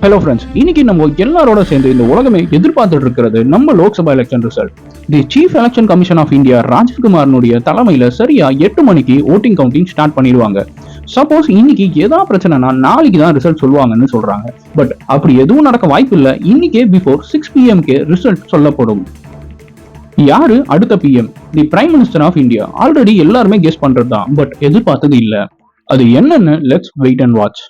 Hello friends இன்னைக்கு நம்ம எல்லாரோட சேர்ந்து இந்த உலகமே எதிர்பார்த்துட்டு இருக்கிறது நம்ம Lok Sabha election result the chief election commission of India ராஜ்குமாரனுடைய தலைமையில சரியா எட்டு மணிக்கு ஓட்டிங் கவுண்டிங் ஸ்டார்ட் பண்ணிடுவாங்க. சப்போஸ் இன்னைக்கு ஏதா பிரச்சனைனா நாளைக்கு தான் ரிசல்ட் சொல்லுவாங்கன்னு சொல்றாங்க. பட் அப்படி எதுவும் நடக்க வாய்ப்பு இல்லை இன்னைக்கே பிஃபோர் சிக்ஸ் பிஎம்கே ரிசல்ட் சொல்லப்படும். யாரு? அடுத்த PM the prime minister of India already எல்லாருமே கெஸ் பண்றது தான் பட் எதிர்பார்த்தது இல்லை. அது என்னன்னு லெட்ஸ் வெயிட் அண்ட் வாட்ச்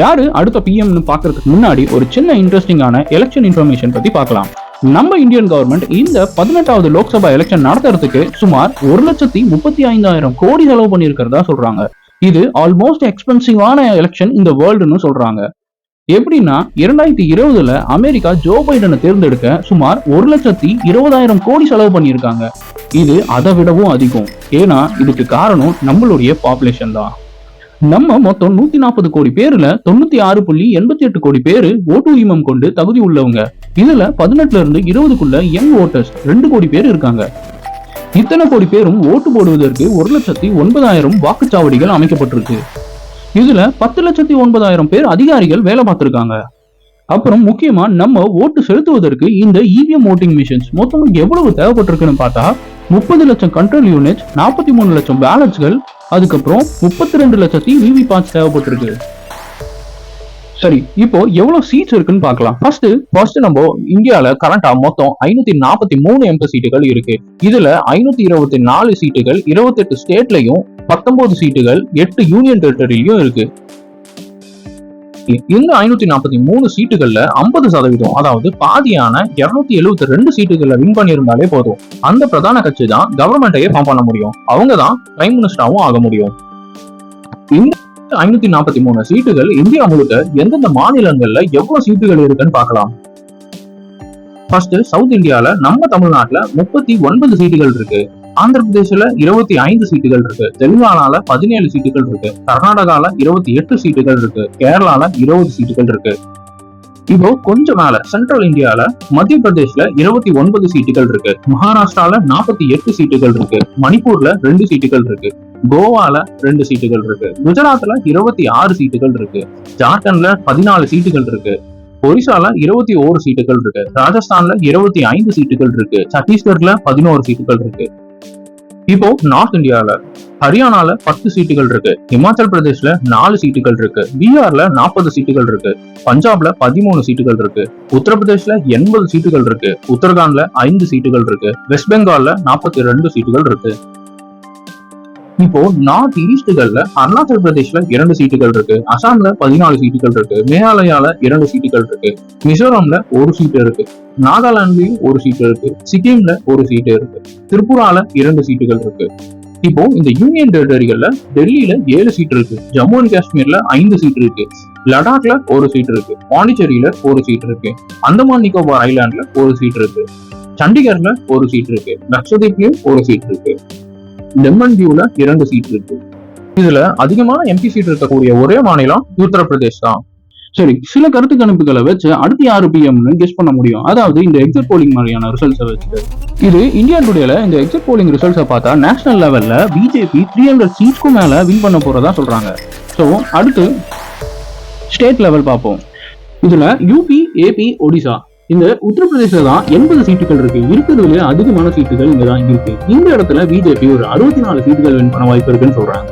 யாரு? அடுத்த பிஎம்னு பார்க்கறதுக்கு முன்னாடி ஒரு சின்ன இன்ட்ரெஸ்டிங்கான எலெக்ஷன் இன்ஃபர்மேஷன் பத்தி பார்க்கலாம். நம்ம இந்தியன் கவர்மெண்ட் இந்த பதினெட்டாவது லோக்சபா எலெக்ஷன் நடத்துறதுக்கு சுமார் ஒரு லட்சத்தி முப்பத்தி ஐந்தாயிரம் கோடி செலவு பண்ணியிருக்கிறதா சொல்றாங்க. இது ஆல்மோஸ்ட் எக்ஸ்பென்சிவான எலெக்ஷன் இந்த வேர்ல்டுன்னு சொல்றாங்க. எப்படின்னா இரண்டாயிரத்தி இருபதுல அமெரிக்கா ஜோ பைடனை தேர்ந்தெடுக்க சுமார் ஒரு லட்சத்தி இருபதாயிரம் கோடி செலவு பண்ணியிருக்காங்க. இது அதை விடவும் அதிகம். ஏன்னா இதுக்கு காரணம் நம்மளுடைய பாப்புலேஷன் தான். நம்ம மொத்தம் நூத்தி நாற்பது கோடி பேர்ல தொண்ணூத்தி ஆறு புள்ளி எண்பத்தி எட்டு கோடி பேரு ஓட்டு உரிமம் கொண்டு தகுதி உள்ளவங்க. இதுல பதினெட்டுல இருந்து இருபதுக்குள்ள யங் ஓட்டர்ஸ் ரெண்டு கோடி பேர் இருக்காங்க. இத்தனை கோடி பேரும் ஓட்டு போடுவதற்கு ஒரு லட்சத்தி ஒன்பதாயிரம் வாக்குச்சாவடிகள் அமைக்கப்பட்டிருக்கு. இதுல பத்து லட்சத்தி ஒன்பதாயிரம் பேர் அதிகாரிகள் வேலை பார்த்திருக்காங்க. அப்புறம் முக்கியமா நம்ம ஓட்டு செலுத்துவதற்கு இந்த இவிஎம் ஓட்டிங் மிஷின்ஸ் மொத்தம் எவ்வளவு தேவைப்பட்டிருக்குன்னு பார்த்தா முப்பது லட்சம் கண்ட்ரோல் யூனிட் நாற்பத்தி மூணு லட்சம் பேலன்ஸ்கள் அதுக்கப்புறம் முப்பத்தி ரெண்டு லட்சத்தி விவி பார்ட்ஸ் தேவைப்பட்டிருக்கு. சரி இப்போ எவ்வளவு சீட்ஸ் இருக்குன்னு பார்க்கலாம். ஃபர்ஸ்ட் ஃபர்ஸ்ட் நம்ம இந்தியால கரண்டா மொத்தம் ஐநூத்தி நாற்பத்தி மூணு எம்பி சீட்டுகள் இருக்கு. இதுல ஐநூத்தி இருபத்தி நாலு சீட்டுகள் இருபத்தெட்டு ஸ்டேட்லயும் பத்தொன்பது சீட்டுகள் எட்டு யூனியன் டெரிட்டரியிலும் இருக்கு. இந்த ஐநூத்தி நாற்பத்தி மூணு சீட்டுகள்ல ஐம்பது சதவீதம் அதாவது பாதியான இருநூத்தி எழுபத்தி ரெண்டு சீட்டுகள்ல வின் பண்ணியிருந்தாலே போதும். அந்த பிரதான கட்சி தான் கவர்மெண்ட்டையே ஃபார்ம் பண்ண முடியும். அவங்க தான் பிரைம் மினிஸ்டராகவும் ஆக முடியும். இந்த ஐநூத்தி நாற்பத்தி மூணு சீட்டுகள் இந்தியா முழுக்க எந்தெந்த மாநிலங்கள்ல எவ்வளவு சீட்டுகள் இருக்குன்னு பார்க்கலாம். ஃபர்ஸ்ட் சவுத் இந்தியால நம்ம தமிழ்நாட்டுல முப்பத்தி ஒன்பது சீட்டுகள் இருக்கு. ஆந்திர பிரதேசல இருபத்தி ஐந்து சீட்டுகள் இருக்கு தெலுங்கானால பதினேழு சீட்டுகள் இருக்கு கர்நாடகால இருபத்தி எட்டு சீட்டுகள் இருக்கு கேரளால இருபது சீட்டுகள் இருக்கு இப்போ கொஞ்சம் மேல சென்ட்ரல் இந்தியால மத்திய பிரதேஷ்ல இருபத்தி ஒன்பது சீட்டுகள் இருக்கு மகாராஷ்டிரால நாற்பத்தி எட்டு சீட்டுகள் இருக்கு மணிப்பூர்ல ரெண்டு சீட்டுகள் இருக்கு கோவால ரெண்டு சீட்டுகள் இருக்கு குஜராத்ல இருபத்தி ஆறு சீட்டுகள் இருக்கு ஜார்க்கண்ட்ல பதினாலு சீட்டுகள் இருக்கு ஒரிசால இருபத்தி ஓரு சீட்டுகள் இருக்கு ராஜஸ்தான்ல இருபத்தி ஐந்து சீட்டுகள் இருக்கு சத்தீஸ்கர்ல பதினோரு சீட்டுகள் இருக்கு இப்போ நார்த் இந்தியாவில் ஹரியானால பத்து சீட்டுகள் இருக்கு. இமாச்சல் பிரதேஷ்ல நாலு சீட்டுகள் இருக்கு. பீகார்ல நாற்பது சீட்டுகள் இருக்கு. பஞ்சாப்ல பதிமூணு சீட்டுகள் இருக்கு. உத்தரப்பிரதேஷ்ல எண்பது சீட்டுகள் இருக்கு. உத்தரகாண்ட்ல ஐந்து சீட்டுகள் இருக்கு. வெஸ்ட் பெங்கால்ல நாற்பத்தி ரெண்டு சீட்டுகள் இருக்கு. இப்போ நார்த் ஈஸ்டுகள்ல அருணாச்சல பிரதேஷ்ல இரண்டு சீட்டுகள் இருக்கு அசாம்ல பதினாலு சீட்டுகள் இருக்கு மேகாலயால இரண்டு சீட்டுகள் இருக்கு மிசோரம்ல ஒரு சீட்டு இருக்கு நாகாலாந்துலயும் ஒரு சீட்டு இருக்கு சிக்கிம்ல ஒரு சீட்டு இருக்கு திரிபுரால இரண்டு சீட்டுகள் இருக்கு இப்போ இந்த யூனியன் டெரிட்டரிகள்ல டெல்லியில ஏழு சீட் இருக்கு ஜம்மு அண்ட் காஷ்மீர்ல ஐந்து சீட் இருக்கு லடாக்ல ஒரு சீட் இருக்கு பாண்டிச்சேரியில ஒரு சீட் இருக்கு அந்தமான் நிக்கோபார் ஐலாண்ட்ல ஒரு சீட் இருக்கு சண்டிகர்ல ஒரு சீட் இருக்கு லக்ஷதீப்லயும் ஒரு சீட் இருக்கு லெமன் வியூல இரண்டு சீட் இருக்கு. இதுல அதிகமான எம்பி சீட் இருக்கக்கூடிய ஒரே மாநிலம் உத்தரப்பிரதேஷ் தான். சரி சில கருத்து கணிப்புகளை வச்சு அடுத்து யாரு பிஎம்னு கெஸ் பண்ண முடியும். அதாவது இந்த எக்ஸிட் போலிங் மாதிரியான ரிசல்ட்ஸை வச்சு இது இந்தியா டுடேல இந்த எக்ஸிட் போலிங் ரிசல்ட்ஸை பார்த்தா நேஷனல் லெவல்ல பிஜேபி த்ரீ ஹண்ட்ரட் சீட்ஸ்க்கும் மேல வின் பண்ண போறதா சொல்றாங்க. ஸோ அடுத்து ஸ்டேட் லெவல் பார்ப்போம். இதுல யூபி ஏபி ஒடிசா இந்த உத்தரப்பிரதேசல தான் எண்பது சீட்டுகள் இருக்கு. இருக்கிறதுல அதிகமான சீட்டுகள் இங்க தான் இருக்கு. இந்த இடத்துல பிஜேபி ஒரு அறுபத்தி நாலு சீட்டுகள் வின் பண்ண வாய்ப்பு இருக்குன்னு சொல்றாங்க.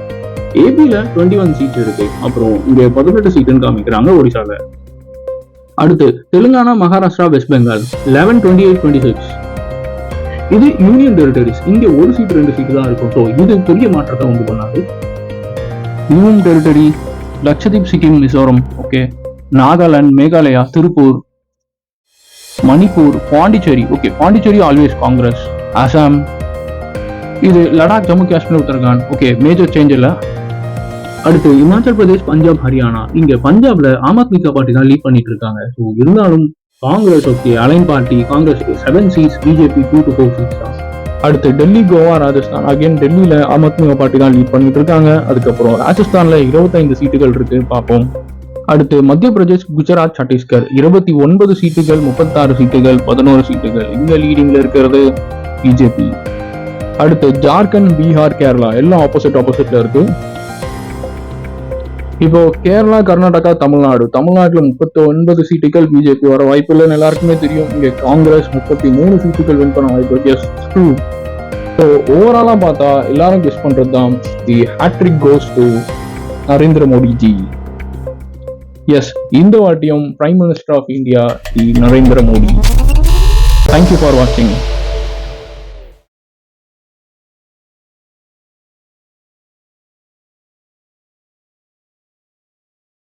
ஏபியில டுவெண்ட்டி ஒன் சீட் இருக்கு. அப்புறம் இங்க பதினெட்டு சீட்டுன்னு காமிக்கிறாங்க ஒடிசால. அடுத்து Telangana Maharashtra West Bengal eleven twenty eight twenty six இது யூனியன் டெரிட்டரிஸ் இங்க ஒரு சீட் ரெண்டு சீட்டு தான் இருக்கும். ஸோ இது பெரிய மாற்றத்தை உண்டு பண்ணாது. Union territory Lakshadweep Sikkim Mizoram okay Nagaland Meghalaya Tiruppur Manipur Pondicherry. Okay Pondicherry always Congress Assam இது Ladakh Jammu Kashmir Uttarakhand. Okay major change இல்லை. அடுத்து இமாச்சல் பிரதேஷ் பஞ்சாப் ஹரியானா. இங்க பஞ்சாப்ல ஆம் ஆத்மி பார்ட்டி தான் லீட் பண்ணிட்டு இருக்காங்க. ஸோ இருந்தாலும் Congress okay alliance party Congress seven seats BJP two to four seats தான். அடுத்து டெல்லி கோவா ராஜஸ்தான். அகைன் டெல்லியில ஆம் ஆத்மி பார்ட்டி தான் லீட் பண்ணிட்டு இருக்காங்க. அதுக்கப்புறம் ராஜஸ்தான்ல இருபத்தைந்து சீட்டுகள் இருக்கு. பார்ப்போம். அடுத்து மத்திய பிரதேஷ் குஜராத் சத்தீஸ்கர். இருபத்தி ஒன்பது சீட்டுகள் முப்பத்தாறு சீட்டுகள் பதினோரு சீட்டுகள். இங்க லீடிங்ல இருக்கிறது பிஜேபி அடுத்து ஜார்க்கண்ட் பீகார் கேரளா. எல்லாம் ஆப்போசிட் ஆப்போசிட்ல இருக்கு. இப்போ கேரளா கர்நாடகா தமிழ்நாடு. தமிழ்நாட்டில் முப்பத்தி ஒன்பது சீட்டுகள் பிஜேபி வர வாய்ப்பு இல்லைன்னு எல்லாருக்குமே தெரியும். இங்கே காங்கிரஸ் முப்பத்தி மூணு சீட்டுகள் வின் பண்ண வாய்ப்பு எஸ் ட்ரூ ஸோ ஓவராலாக பார்த்தா எல்லாரும் கெஸ் பண்ணுறது தான் the hattrick goes to Narendra Modi ji yes இந்த வாட்டியும் prime minister of India the Narendra Modi thank you for வாட்சிங்